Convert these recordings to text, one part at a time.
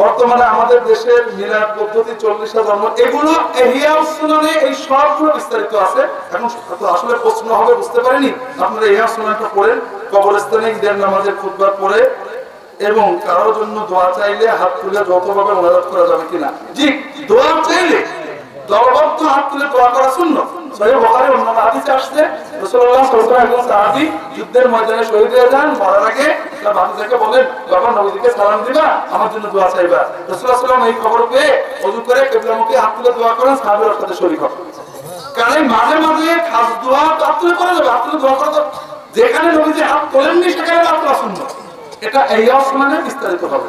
বর্তমানে আমাদের দেশের মিলাদ পদ্ধতি চল্লিশটা জন্ম এগুলো এহিয়া এই সবগুলো বিস্তারিত আছে। এখন আসলে প্রশ্ন হবে, বুঝতে পারিনি। আপনারা ইহা সুনানটা পড়েন, কবরস্থানে ঈদের নামাজের খুতবা পড়ে, এবং কারোর জন্য দোয়া চাইলে হাত তুলে যৌথভাবে অনুরোধ করা যাবে কিনা। জি, দোয়া চাইলে। দলবদ্ধ হাত তুলে দোয়া করা শূন্য সহি বখারে অন্য হাদিস আসছে যুদ্ধের ময়দানে শহীদ হয়ে যান, মরার আগে তার বলেন নবীকে সালাম দিবা, আমার জন্য দোয়া চাইবা। এই খবর পেয়ে করে হাত তুলে দোয়া করেন সাথে কারণ মাঝে মাঝে খাস দোয়া হাত তুলে করা যাবে, হাত তুলে দোয়া করা যেখানে নবীজি হাত তোলেননি, সেখানে হাত তোলা শূন্য এটা এই আসমানে বিস্তারিত হবে।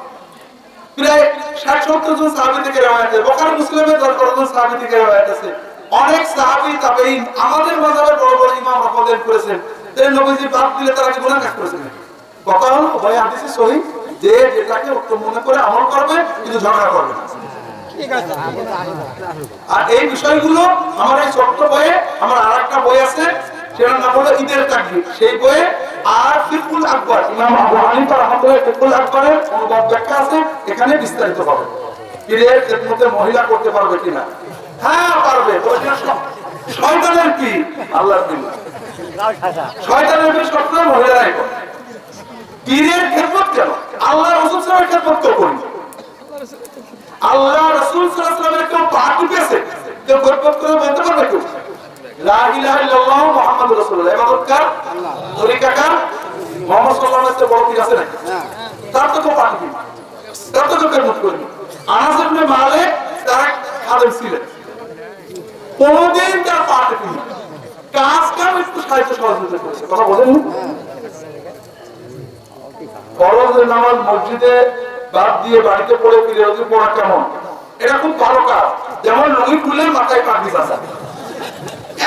প্রায় ষাট সত্তর জন সাহাবি থেকে রেওয়ায়ত আছে বোখারি মুসলিমের দশ বারো জন সাহাবি থেকে রেওয়ায়ত আছে অনেক সাহাবি তাবেঈন আমাদের মাযহাবের বড় বড় ইমাম রফাদেন করেছেন। তাই নবীজি বাদ দিলে তারা কি গুনাহ করেছেন? কথা হলো ভাই হাদিসে সহি যে যেটাকে উত্তম মনে করে আমল করবে কিন্তু ঝগড়া করবে না। আর এই বিষয়গুলো আমার এই ছোট্ট বইয়ে আমার আর একটা বই আছে সেটার নাম হলো ঈদের তাকবীর। সেই বইয়ে আর ফিকুল আকবর, ইমাম আবু হানিফা রহমাতুল্লাহ ফিকুল আকবরের অনুবাদ ব্যাখ্যা আছে? এখানে বিস্তারিত হবে পীরের খেদমতে মহিলা করতে পারবে কিনা? হ্যাঁ পারবে শয়তানের কি? আল্লাহর দিন শয়তানের কি সবসময় মহিলারাই করে পীরের খেদমত কেন? আল্লাহ রসুল সাহেবের খেদমত কেউ করি আল্লাহ রসুল সাল্লামের কেউ পা টিপেছে কেউ গর্বত করে বলতে পারবে কেউ? লা ইলাহা ইল্লাল্লাহু মুহাম্মাদুর রাসূলুল্লাহ। ইবাদত কার? তরিকা কার? মুহাম্মদ সাল্লাল্লাহু আলাইহি বড় পীর আছে নাকি? তার তো কেউ পা তার তো কেউ গর্বত করেনি আনাস ইবনে মালিক তার খাদেম ছিলেন। কোনদিন তার পা কাজ কাম একটু সাহিত্য সহযোগিতা করেছে। কথা বলেন ফরজের নামাজ মসজিদে বাদ দিয়ে বাড়িতে পড়ে ফিরে পড়া কেমন? এটা খুব ভালো কাজ। যেমন লুঙ্গি খুলে মাথায় পাখি বাসা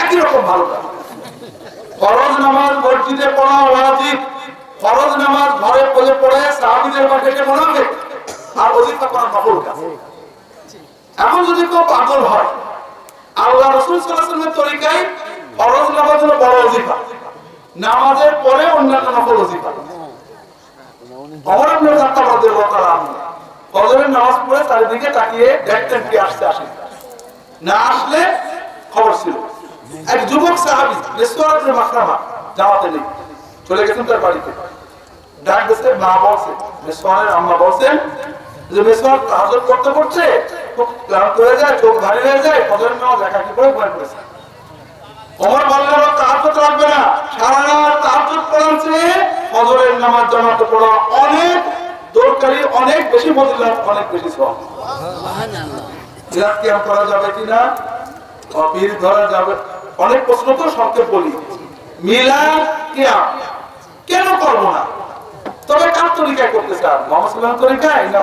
একই রকম ভালো কাজ। ফরজ নামাজ মসজিদে পড়া ওয়াজিব। ফরজ নামাজ ঘরে পড়ে পড়ে সাহাবিদের মাঠে মনে আর অজিফা করা নকল কাজ। এখন যদি কেউ পাগল হয়, আল্লাহ রসুল সাল্লামের তরিকায় ফরজ নামাজ হলো বড় অজিফা নামাজের পরে অন্যান্য নকল অজিফা অমর ইবনে খাত্তাব রাদিয়াল্লাহু ফজরের নামাজ পড়ে চারিদিকে তাকিয়ে দেখতেন কি আসছে আসে না আসলে খবর ছিল। এক যুবক সাহাবী রেস্তোরাঁ মাখরামা জামাতে নেই। চলে গেছেন তার বাড়িতে। ডাক মা বলছে মেসওয়ারের আম্মা বলছেন যে মেসওয়ার তাহাজ্জুদ করতে খুব ক্লান্ত হয়ে যায় চোখ ভারী হয়ে যায় ফজরের নামাজ একাকি করে বয়ে পড়েছে। ওমর বললেন তাহাজ্জুদ রাখবে না। সারা রাত তাহাজ্জুদ পড়ার চেয়ে ফজরের নামাজ জামাতে পড়া অনেক দরকারি অনেক বেশি ফজিলত অনেক বেশি সওয়াব। সিরাত কিয়াম করা যাবে কিনা? অপীর ধরা যাবে। অনেক প্রশ্ন তো সংক্ষেপ বলি। মিলাদ, কিয়াম। কেন করব না? তবে কার তরিকায় করতে চান? তরিকায় না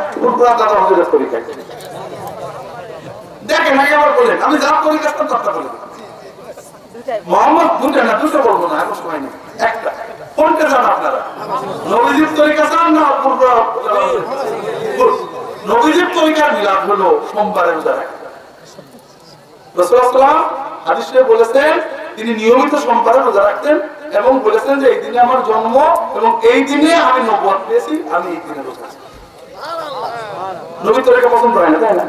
দাদা হজরের তরিকায়? দেখেন, আগে আবার বলেন আমি যার তরিকা তারটা বলেন। মোহাম্মদ দুটা না দুটো বলব না এখন সময় নেই। একটা, কোনটা চান আপনারা? নবীজির তরিকা চান না নবীজির তরিকার মিলাদ হলো সোমবারের রসুলাম হাদিসে বলেছেন তিনি নিয়মিত সোমবারে রোজা রাখতেন এবং বলেছেন যে এই দিনে আমার জন্ম এবং এই দিনে আমি নবুয়াত পেয়েছি আমি এই দিনে রোজা আছি। তরিকা পছন্দ হয় না তাই না?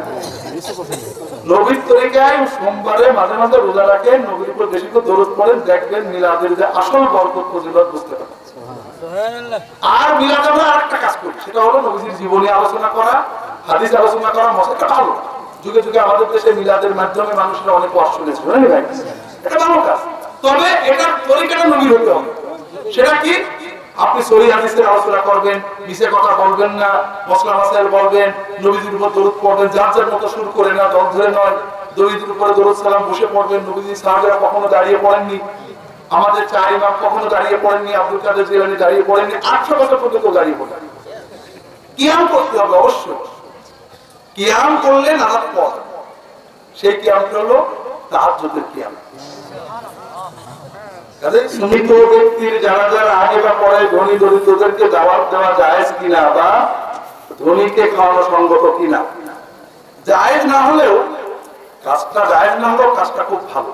নবীর তরিকায় সোমবারে মাঝে মাঝে রোজা রাখেন নবীর উপর বেশি করে দরদ পড়েন দেখবেন মিলাদের যে আসল বরকত ফজিলত বুঝতে পারেন আর মিলাদ আমরা আরেকটা কাজ করি সেটা হলো নবীজির জীবনী আলোচনা করা হাদিস আলোচনা করা মশাটা ভালো। যুগে যুগে আমাদের দেশে মিলাদের মাধ্যমে মানুষরা অনেক কষ্ট শুনেছে ভাই? এটা ভালো কাজ। তবে এটা তরিকাটা নবীর হতে হবে। সেটা কি? আপনি সহি হাদিসের আলোচনা করবেন মিশে কথা বলবেন না মশলা মাসাইল বলবেন, নবীজির উপর দরুদ পড়বেন, যার যার মতো শুরু করে না, দল ধরে নয়। নবীজির উপরে দরুদ সালাম বসে পড়বেন নবীজি সাহাবেরা কখনো দাঁড়িয়ে পড়েননি। আমাদের চার ইমাম কখনো দাঁড়িয়ে পড়েননি, আব্দুল কাদের জিলানি দাঁড়িয়ে পড়েননি আটশো বছর পর্যন্ত দাঁড়িয়ে পড়েন কিয়াম করতে হবে? অবশ্যই। কিয়াম করলে নাজাত পথ সেই হলো কিয়াম। সুন্নিত ব্যক্তির যারা যারা আগে বা পরে ধনী দেওয়া কিনা বা ধনীকে খাওয়ানো কিনা না হলেও কাজটা না হলেও কাজটা খুব ভালো।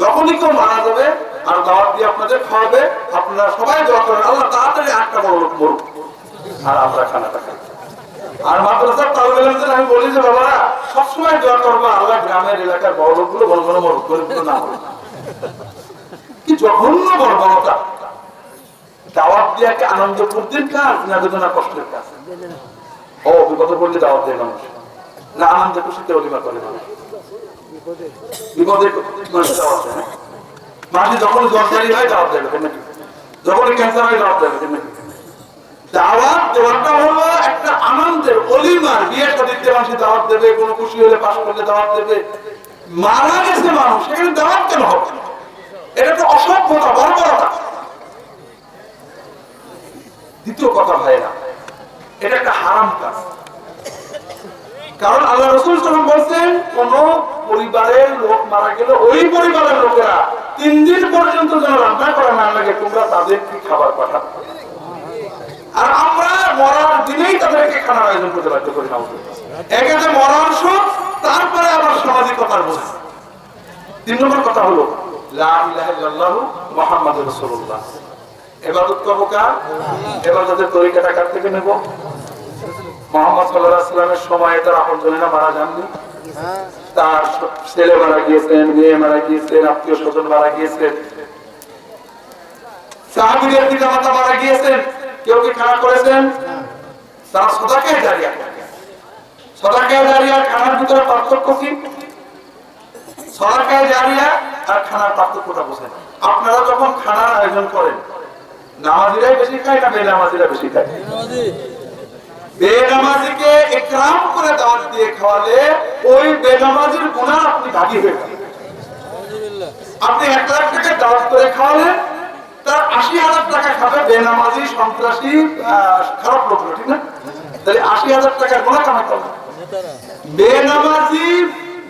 যখনই কেউ মারা যাবে, আর দাওয়াত দিয়ে আপনাদের খাওয়াবে, আপনারা সবাই করেন আল্লাহ তাড়াতাড়ি একটা বড় লোক মরুক আর আমরা খানাটা খাই। আর মাদ্রাসার তালবেলাদের আমি বলি যে, বাবারা, সবসময় দোয়া করব, আল্লাহ গ্রামের এলাকার বড় লোকগুলো বড় বড় মরুক গরিবগুলো না কি জঘন্য বর্বরতা। দাওয়াত দিয়ে একটা আনন্দ ফুর্তির কাজ না বেদনা কষ্টের কাজ? ও, বিপদ পড়লে দাওয়াত দেয় মানুষ। না আনন্দ খুশিতে অলিমা করে মানুষ বিপদে দাওয়াত দেয়। মাঝে যখন জর্জারি হয়, দাওয়াত নাকি যখন ক্যান্সার হয়, দাওয়াত দেবে দাওয়াত আনন্দের দাওয়াত কথা এটা একটা হারাম কাজ। কারণ আল্লাহ রসুল যখন বলছেন, কোন পরিবারের লোক মারা গেলে ওই পরিবারের লোকেরা তিন দিন পর্যন্ত যেন রান্না করা না লাগে, তোমরা তাদেরকে খাবার পাঠাবে? আর আমরা মরার দিনেই তাদেরকে খানার আয়োজন করতে বাধ্য করি না একেতে মরার শোক, তারপরে আবার সামাজিকতার বোঝা। তিন নম্বর কথা হলো মারা যাননি। তার ছেলে মারা গিয়েছেন, মেয়ে মারা গিয়েছেন, আত্মীয় স্বজন মারা গিয়েছেন। মারা গিয়েছেন। কেউ কি খারাপ করেছেন? তারা সদাকে দাঁড়িয়ে সদাকে দাঁড়িয়ে খানার ভিতরে পার্থক্য কি? সদাকে জারিয়া আর খানার পার্থক্যটা বোঝেন আপনারা যখন খানার আয়োজন করেন, নামাজিরাই বেশি খায় না বেনামাজিরা বেশি খায়? বেনামাজিকে একরাম করে দাওয়াত দিয়ে খাওয়ালে ওই বেনামাজির গুণা আপনি ভাগি হয়ে আপনি এক লাখ টাকা দাওয়াত করে খাওয়ালেন তার আশি হাজার টাকা খাবে, বেনামাজি, সন্ত্রাসী খারাপ ঠিক না? তাহলে আশি হাজার গুণা কামাই করবে বেনামাজি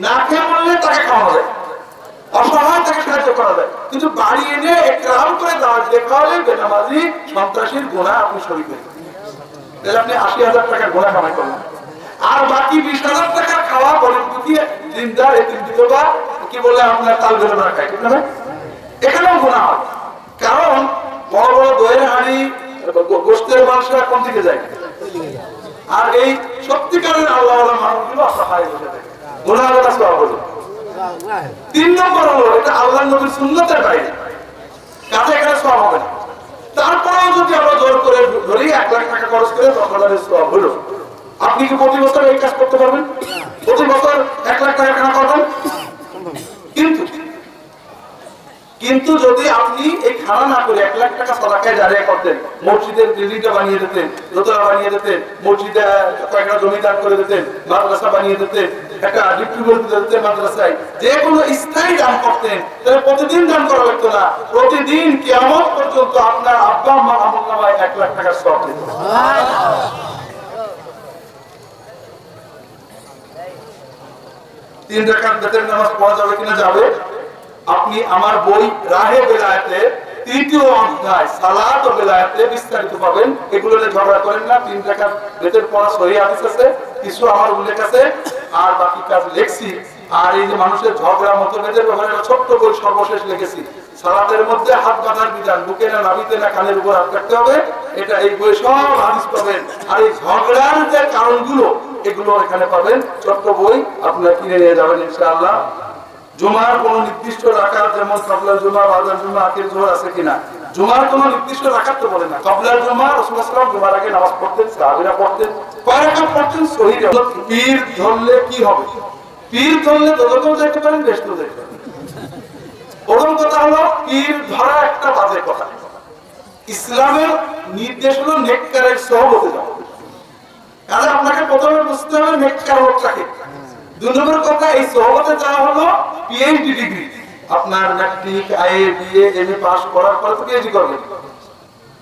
না খেয়ে তাকে খাওয়া অসহায় তাকে সাহায্য করা যায়। কিন্তু বাড়ি এনে একরাম করে দিয়ে খাওয়ালে বেনামাজি, সন্ত্রাসীর গোনা আপনি শরীর পেয়ে তাহলে আপনি আশি হাজার টাকার গোনা কামাই করলেন আর বাকি বিশ হাজার টাকার খাওয়া গরিব দুঃখী দিনদার এতিম বিধবা কি বলে আপনার তাল বেরো না খায়? এখানেও গোনা হয়। কারণ বড় বড় দইয়ের হাঁড়ি গো- গোস্তের মাংসটা কোন দিকে যায়? আর এই সত্যিকারের আল্লাহ মানুষগুলো বসে গোনা সব হলো তিন নম্বর হলো, এটা আল্লাহ নবীর সুন্নতের বাইরে। কাজে এখানে সব হবে তারপরেও যদি আমরা জোর করে ধরি, এক লাখ টাকা খরচ করে দশ হাজারের সব হলো। আপনি কি প্রতি বছর এই কাজ করতে পারবেন? প্রতি বছর এক লাখ টাকা কেনা করবেন কিন্তু কিন্তু যদি আপনি এই খানা না করে এক লাখ টাকা সদাকায় জারিয়া করতেন, মসজিদের বিল্ডিংটা বানিয়ে দিতেন, দোতলা বানিয়ে দিতেন, মসজিদে কয়েকটা জমি দান করে দিতেন, মাদ্রাসা বানিয়ে দিতেন, একটা ডিপ্টিবল দিতেন মাদ্রাসায়, যে কোনো স্থায়ী দান করতেন, তাহলে প্রতিদিন দান করা লাগতো না। প্রতিদিন কিয়ামত পর্যন্ত আপনার আব্বা, আম্মা আমল নামায় এক লাখ টাকার সব দিত তিন রাকাত বেতের নামাজ পড়া যাবে কিনা যাবে? আপনি আমার বই রাহে বেলায়েতে, তৃতীয় অধ্যায়, সালাত ও বেলায়েতে বিস্তারিত পাবেন। এগুলো নিয়ে ঝগড়া করেন না, তিন রাকাত বেতের পড়া সহি হাদিস আছে, কিছু আমার উল্লেখ আছে, আর বাকি কাজ লেখছি। আর এই যে মানুষের ঝগড়া, মতভেদের ব্যাপারে ছোট্ট বই সর্বশেষ লিখেছি। সালাতের মধ্যে হাত বাঁধার বিধান, বুকে না নাবিতে না কানের উপর হাত রাখতে হবে, এটা এই বই সব হাদিস পাবেন। আর এই ঝগড়ার যে কারণগুলো, এগুলো এখানে পাবেন। ছোট্ট বই আপনারা কিনে নিয়ে যাবেন, ইনশাআল্লাহ। জুমার কোন নির্দিষ্ট রাখার যেমন কবলার জুমা বাজার জুমা, আখির জোহর আছে কিনা? জুমার কোন নির্দিষ্ট রাখার তো বলে না। কবলার জুমা সাল্লাম জুমার আগে নামাজ পড়তেন, সাহাবিরা পড়তেন, কয় রাকাত পড়তেন? শহীদ পীর ধরলে কি হবে? পীর ধরলে দোদকেও যেতে পারেন বেশতেও যেতে পারেন প্রথম কথা হলো, পীর ধরা একটা বাজে কথা। ইসলামের নির্দেশ হলো নেককারের সহবতে যাওয়া। কারণ আপনাকে প্রথমে বুঝতে হবে, নেককার লোকটাকে দুই কথা এই সহবতে যাওয়া হলো পিএইচডি ডিগ্রি আপনার matric IA BA MA pass করার পরে পিএইচডি করবেন।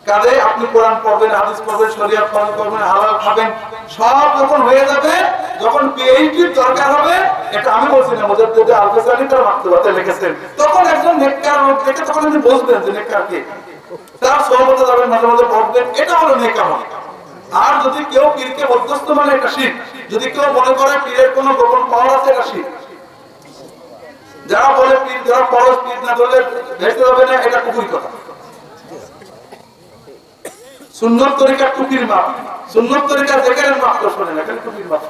কাজে আপনি কোরআন পড়বেন, হাদিস পড়বেন, শরিয়াত পালন করবেন, হালাল খাবেন, সব যখন হয়ে যাবে। যখন দরকার হবে, এটা আমি বলছি না মোদের যদি আলফেসানি তার মাক্তবাতে লিখেছেন। তখন একজন নেককার লোক তখন আপনি বুঝবেন যে নেককার কে। তার সহমতে যাবেন, মাঝে মাঝে বলবেন এটা হলো নেকামল আর যদি কেউ পীরকে মধ্যস্থ মানে শিখ যদি কেউ মনে করে পীরের কোনো গোপন পাওয়ার আছে শিখ যারা বলে পীর যারা পরশ পীর না ধরলে ভেসতে হবে না, এটা কুকুরি কথা। সুন্নত তরিকা মাপ তরিকা মাপ মাপ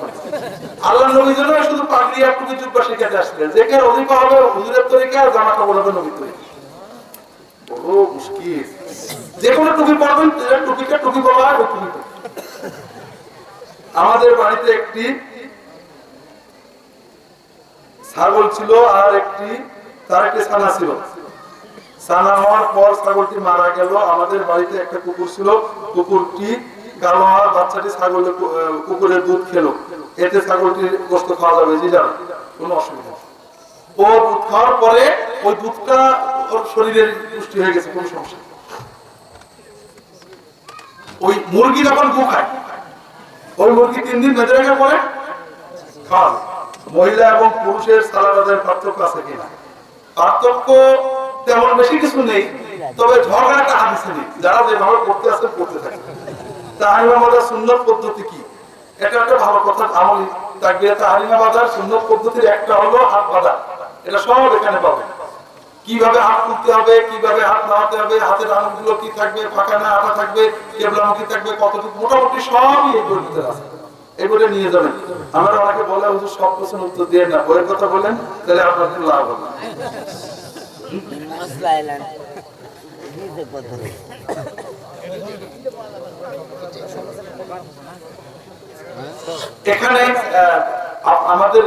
আল্লাহ নবী জন্য শুধু পাগড়ি আর টুপি জুব্বা শিখাতে অধিকা হবে, হুজুরের তরিকা আর জামা কাপড় হবে, নবীর তরিকা বড় মুশকিল। যে কোনো টুপি পরবেন যে টুপিকে টুপি বলা হয় টুপি। আমাদের বাড়িতে একটি ছাগল ছিল আর একটি, তার একটি ছানা ছিল। ছানা হওয়ার পর ছাগলটি মারা গেল। আমাদের বাড়িতে একটা কুকুর ছিল। কুকুরটি হওয়ার বাচ্চাটি ছাগলের কুকুরের দুধ খেলো। এতে ছাগলটির গোস্ত খাওয়া যাবে। জি কোনো অসুবিধা। ও দুধ খাওয়ার পরে ওই দুধটা ওর শরীরের পুষ্টি হয়ে গেছে, কোনো সমস্যা। ওই মুরগি যখন গু খায়। ওই মুরগি তিন দিন বেঁধে রেখে পরে খাওয়া মহিলা এবং পুরুষের সালাদাদের পার্থক্য আছে কিনা? পার্থক্য তেমন বেশি কিছু নেই, তবে ঝগড়াটা হাদিসে নেই। যারা যেভাবে করতে আসে করতে থাকে। তাহারিমা বাজার সুন্দর পদ্ধতি কি? এটা একটা ভালো কথা, আমলি। থাকবে তাহারিমা বাজার সুন্দর পদ্ধতির একটা হলো হাত বাঁধা। এটা সব এখানে পাবে। কীভাবে হাত তুলতে হবে, কীভাবে হাত নামাতে হবে, হাতের আঙুলগুলো কি থাকবে, ফাঁকা না আটা থাকবে কেবলামুখী থাকবে, কতটুকু, মোটামুটি সবই এই ভিতরে আছে। বইটা নিয়ে যাবেন। আমরা অনেকে বলে, হুজুর, সব প্রশ্নের উত্তর দিয়ে না, বইয়ের কথা বলেন, তাহলে আপনার কোনো লাভ হবে এখানে আমাদের